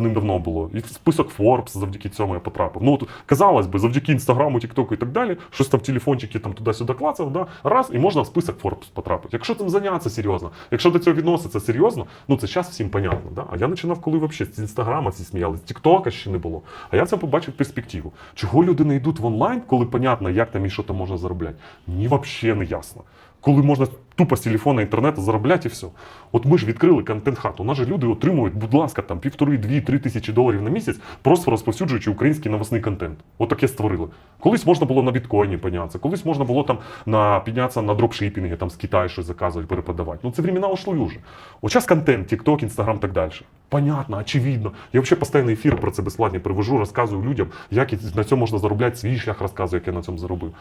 давним-давно було. І в список Forbes завдяки цьому я потрапив. Ну, от, казалось би, завдяки інстаграму, тіктоку і так далі, щось там телефончики там туди-сюди клацав, да, раз, і можна в список Forbes потрапити. Якщо цим зайнятися серйозно, якщо до цього відноситься серйозно, ну це зараз всім понятно. Да? А я починав, коли взагалі з інстаграма всі сміялися, тіктока ще не було. А я цьому побачив перспективу. Чого люди не йдуть в онлайн, коли понятно, як там і що там можна заробляти? Мені взагалі не ясно. Коли можна тупо з телефона інтернету заробляти і все. От ми ж відкрили контент-хату. У нас же люди отримують, будь ласка, там півтори, дві, три тисячі доларів на місяць, просто розповсюджуючи український новосний контент. От таке створили. Колись можна було на біткоїні піднятися, колись можна було там на піднятися на дропшипінги, там з Китаю щось заказувати, перепродавати. Ну це времена ушли уже. От контент, TikTok, Instagram так далі. Понятно, очевидно. Я взагалі постійно ефір про це безплатні привожу, розказую людям, як на цьому можна заробляти свій шлях, розказую, як я на цьому заробив.